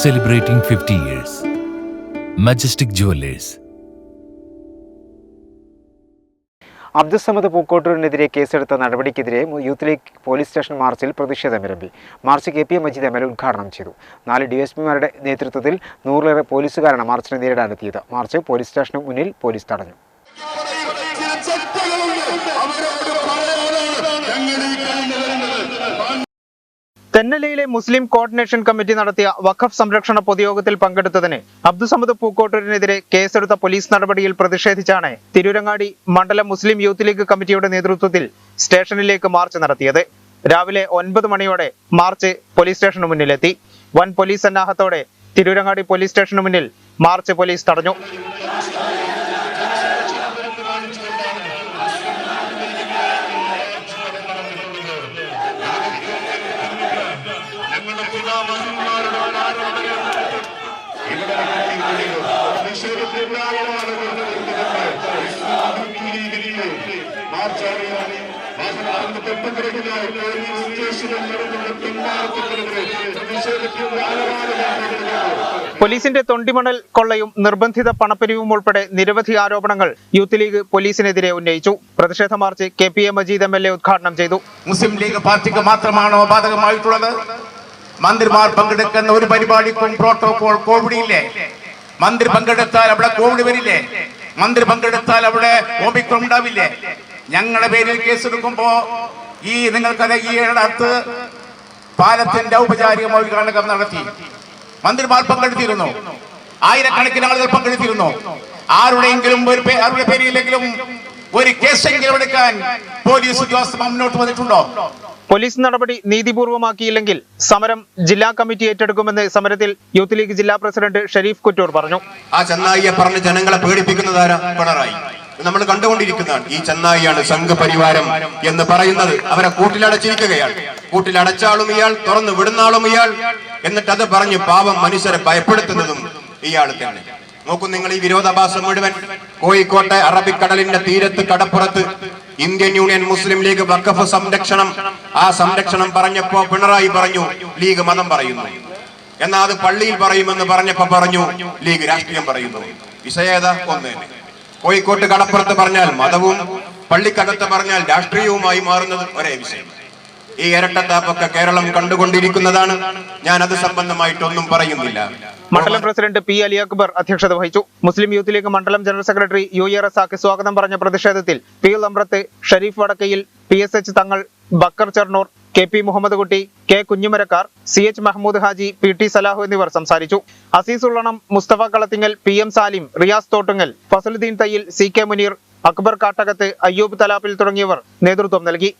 celebrating 50 years. Majestic Jewelers. Abdussamad പൂക്കോട്ടൂരിനെതിരെ കേസെടുത്ത നടപടിക്കെതിരെ യൂത്ത് ലീഗ് പോലീസ് സ്റ്റേഷൻ മാർച്ചിൽ പ്രതിഷേധമിരമ്പി march K P A Majeed M L ഉദ്ഘാടനം ചെയ്തു നാല് ഡിഎസ്പിമാരുടെ നേതൃത്വത്തിൽ നൂറിലേറെ പോലീസുകാരാണ് മാർച്ചിനെ നേരിടാനെത്തിയത് മാർച്ച് പോലീസ് സ്റ്റേഷന് മുന്നിൽ പോലീസ് തടഞ്ഞു തെന്നലയിലെ മുസ്ലിം കോർഡിനേഷൻ കമ്മിറ്റി നടത്തിയ വഖഫ് സംരക്ഷണ പൊതുയോഗത്തിൽ പങ്കെടുത്തതിന് അബ്ദുസമദ് പൂക്കോട്ടൂരിനെതിരെ കേസെടുത്ത പോലീസ് നടപടിയിൽ പ്രതിഷേധിച്ചാണ് തിരൂരങ്ങാടി മണ്ഡലം മുസ്ലിം യൂത്ത് ലീഗ് കമ്മിറ്റിയുടെ നേതൃത്വത്തിൽ സ്റ്റേഷനിലേക്ക് മാർച്ച് നടത്തിയത്. രാവിലെ ഒൻപത് മണിയോടെ മാർച്ച് പോലീസ് സ്റ്റേഷന് മുന്നിലെത്തി. വൻ പോലീസ് സന്നാഹത്തോടെ തിരൂരങ്ങാടി പോലീസ് സ്റ്റേഷന് മുന്നിൽ മാർച്ച് പോലീസ് തടഞ്ഞു. പോലീസിന്റെ തൊണ്ടിമണൽ കൊള്ളയും നിർബന്ധിത പണപ്പിരിവും ഉൾപ്പെടെ നിരവധി ആരോപണങ്ങൾ യൂത്ത് ലീഗ് പോലീസിനെതിരെ ഉന്നയിച്ചു. പ്രതിഷേധ march K P A Majeed M L A ഉദ്ഘാടനം ചെയ്തു. മുസ്ലിം ലീഗ് പാർട്ടിക്ക് മാത്രമാണോ ബാധകമായിട്ടുള്ളത്? മന്ത്രിമാർ പങ്കെടുക്കുന്ന ഒരു പരിപാടിക്കും പ്രോട്ടോകോൾ കോവിഡ് ഇല്ലേ മന്ത്രി പങ്കെടുത്താൽ അവിടെ കോവിഡ് വരില്ലേ? മന്ത്രി പങ്കെടുത്താൽ അവിടെ ഓമിക്രോൺ ഉണ്ടാവില്ലേ? ഞങ്ങളുടെ പേരിൽ കേസ് എടുക്കുമ്പോ ഈ നിങ്ങൾക്കത് ഈ അടുത്ത് പാലത്തിന്റെ ഔപചാരികമായ ഉദ്ഘാടനം നടത്തി. മന്ത്രിമാർ പങ്കെടുത്തിരുന്നു. ആയിരക്കണക്കിന് ആളുകൾ പങ്കെടുത്തിരുന്നു. ആരുടെയെങ്കിലും ഒരു ആരുടെ പേരിലെങ്കിലും ഒരു കേസെങ്കിലും എടുക്കാൻ പോലീസ് ഉദ്യോഗസ്ഥർ മുന്നോട്ട് വന്നിട്ടുണ്ടോ? പോലീസ് നടപടി നീതിപൂർവമാക്കിയില്ലെങ്കിൽ സമരം ജില്ലാ കമ്മിറ്റി ഏറ്റെടുക്കുമെന്ന് സമരത്തിൽ യൂത്ത് ലീഗ് ജില്ലാ പ്രസിഡന്റ് ഷരീഫ് കുറ്റൂർ പറഞ്ഞു. ആ ചെന്നായിയെ പറഞ്ഞ് ജനങ്ങളെ പേടിപ്പിക്കുന്നതാരാ പിണറായി. നമ്മൾ കണ്ടുകൊണ്ടിരിക്കുന്നതാണ്. ഈ ചെന്നായിയാണ് സംഘപരിവാരം എന്ന് പറയുന്നത്. അവരെ കൂട്ടിലടച്ചിരിക്കുകയാണ്. കൂട്ടിലടച്ചാളും ഇയാൾ തുറന്നു വിടുന്നാളും ഇയാൾ എന്നിട്ട് അത് പറഞ്ഞ് പാവം മനുഷ്യരെ ഭയപ്പെടുത്തുന്നതും ഇയാൾ തന്നെ. നോക്കൂ നിങ്ങൾ ഈ വിരോധാഭാസം മുഴുവൻ കോഴിക്കോട്ടെ അറബിക്കടലിന്റെ തീരത്ത് കടപ്പുറത്ത് ഇന്ത്യൻ യൂണിയൻ മുസ്ലിം ലീഗ് വക്കഫ് സംരക്ഷണം. ആ സംരക്ഷണം പറഞ്ഞപ്പോ പിണറായി പറഞ്ഞു ലീഗ് മതം പറയുന്നു. എന്നാൽ അത് പള്ളിയിൽ പറയുമെന്ന് പറഞ്ഞപ്പോ പറഞ്ഞു ലീഗ് രാഷ്ട്രീയം പറയുന്നു. വിഷയേത? ഒന്ന്. കോഴിക്കോട്ട് കടപ്പുറത്ത് പറഞ്ഞാൽ മതവും പള്ളിക്കകത്ത് പറഞ്ഞാൽ രാഷ്ട്രീയവുമായി മാറുന്നത് ഒരേ വിഷയം ഈ ഇരട്ടത്താപ്പൊക്കെ കേരളം കണ്ടുകൊണ്ടിരിക്കുന്നതാണ്. ഞാൻ അത് സംബന്ധമായിട്ടൊന്നും പറയുന്നില്ല. മണ്ഡലം പ്രസിഡന്റ് പി അലി അക്ബർ അധ്യക്ഷത വഹിച്ചു. മുസ്ലിം യൂത്ത് ലീഗ് മണ്ഡലം general secretary U A Razak സ്വാഗതം പറഞ്ഞ പ്രതിഷേധത്തിൽ P L Amrath Sharif Vadakkayil P S H Thangal Bakker Chernur K P Muhammad Kutty K Kunhimarakkar C H Mahmood Haji P T Salahu എന്നിവർ സംസാരിച്ചു. Aziz Ullanam Musthafa Kalathingal P M Salim Riyas Thottungal Fasaluddin Thayyil C K Muneer Akbar Kattakath Ayyub Thalappil തുടങ്ങിയവർ നേതൃത്വം നൽകി.